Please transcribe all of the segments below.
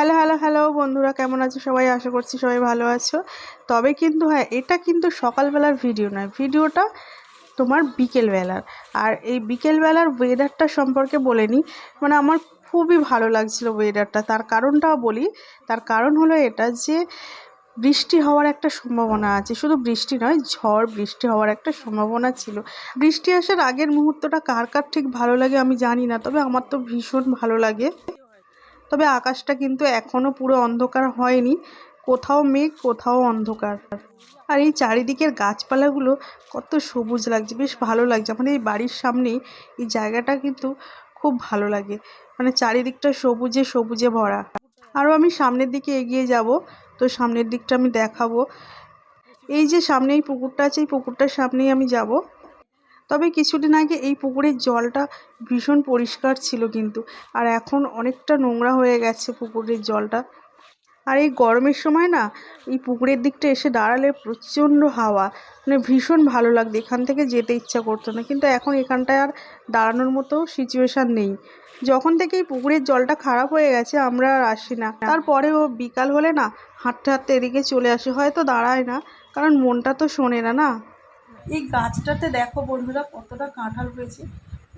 Hello hello hello বন্ধুরা, কেমন আছো সবাই? আশা করছি সবাই ভালো আছো। তবে কিন্তু হ্যাঁ এটা কিন্তু সকালবেলার ভিডিও নয়। ভিডিওটা তোমার বিকেলবেলার। আর এই বিকেলবেলার ওয়েদারটা সম্পর্কে বলে নিই। মানে আমার খুবই ভালো লাগছিল ওয়েদারটা তার কারণটাও বলি। তার কারণ হলো এটা যে, বৃষ্টি হওয়ার একটা সম্ভাবনা আছে। শুধু বৃষ্টি নয়, ঝড়, বৃষ্টি হওয়ার একটা সম্ভাবনা ছিল। বৃষ্টি আসার আগের মুহূর্তটা কার কার ঠিক ভালো লাগে আমি জানি না, তবে আমার তো ভীষণ ভালো লাগে। তবে আকাশটা কিন্তু এখনও পুরো অন্ধকার হয়নি। কোথাও মেঘ, কোথাও অন্ধকার। আর এই চারিদিকের গাছপালাগুলো কত সবুজ লাগছে, বেশ ভালো লাগছে। আমাদের এই বাড়ির সামনেই এই জায়গাটা কিন্তু খুব ভালো লাগে। মানে চারিদিকটা সবুজে সবুজে ভরা। আরও আমি সামনের দিকে এগিয়ে যাব, তো সামনের দিকটা আমি দেখাবো। এই যে সামনে এই পুকুরটা আছে, এই পুকুরটার সামনেই আমি যাব। তবে কিছুদিন আগে এই পুকুরের জলটা ভীষণ পরিষ্কার ছিল কিন্তু, আর এখন অনেকটা নোংরা হয়ে গেছে পুকুরের জলটা। আর এই গরমের সময় না, এই পুকুরের দিকটা এসে দাঁড়ালে প্রচণ্ড হাওয়া মানে ভীষণ ভালো লাগতো, এখান থেকে যেতে ইচ্ছা করতো না। কিন্তু এখন এখানটায় আর দাঁড়ানোর মতো সিচুয়েশান নেই। যখন থেকে এই পুকুরের জলটা খারাপ হয়ে গেছে, আমরা আর আসি না। তারপরেও বিকাল হলে না, হাঁটতে হাঁটতে এদিকে চলে আসি। হয়তো দাঁড়ায় না, কারণ মনটা তো শোনে না না। এই গাছটাতে দেখো বন্ধুরা কতটা কাঁঠাল হয়েছে,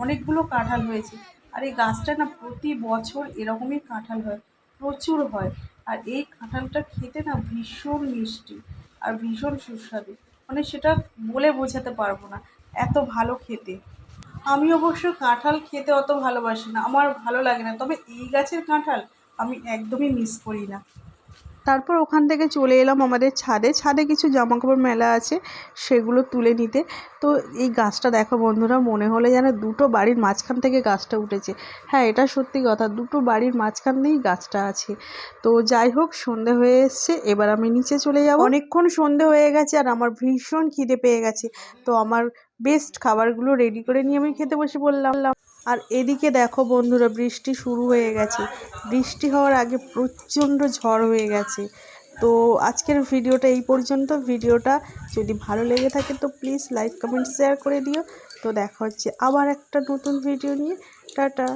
অনেকগুলো কাঁঠাল হয়েছে। আর এই গাছটা না প্রতি বছর এরকমই কাঁঠাল হয়, প্রচুর হয়। আর এই কাঁঠালটা খেতে না ভীষণ মিষ্টি আর ভীষণ সুস্বাদু। মানে সেটা বলে বোঝাতে পারব না, এত ভালো খেতে। আমি অবশ্য কাঁঠাল খেতে অত ভালোবাসি না, আমার ভালো লাগে না। তবে এই গাছের কাঁঠাল আমি একদমই মিস করি না। তারপর ওখান থেকে চলে এলাম আমাদের ছাদে। ছাদে কিছু জামাকাপড় মেলা আছে, সেগুলো তুলে নিতে। তো এই গাছটা দেখো বন্ধুরা, মনে হলে যেন দুটো বাড়ির মাঝখান থেকে গাছটা উঠেছে। হ্যাঁ এটা সত্যি কথা, দুটো বাড়ির মাঝখান দিয়েই গাছটা আছে। তো যাই হোক, সন্ধে হয়ে এসছে, এবার আমি নিচে চলে যাব। অনেকক্ষণ সন্ধে হয়ে গেছে আর আমার ভীষণ খিদে পেয়ে গেছে। তো আমার বেস্ট খাবারগুলো রেডি করে নিয়ে আমি খেতে বসে পড়লাম। আর এদিকে দেখো বন্ধুরা, বৃষ্টি শুরু হয়ে গেছে। বৃষ্টি হওয়ার আগে প্রচণ্ড ঝড় হয়ে গেছে। তো আজকের ভিডিওটা এই পর্যন্ত। ভিডিওটা যদি ভালো লেগে থাকে তো প্লিজ লাইক কমেন্ট শেয়ার করে দিও। তো দেখা হচ্ছে আবার একটা নতুন ভিডিও নিয়ে। টাটা।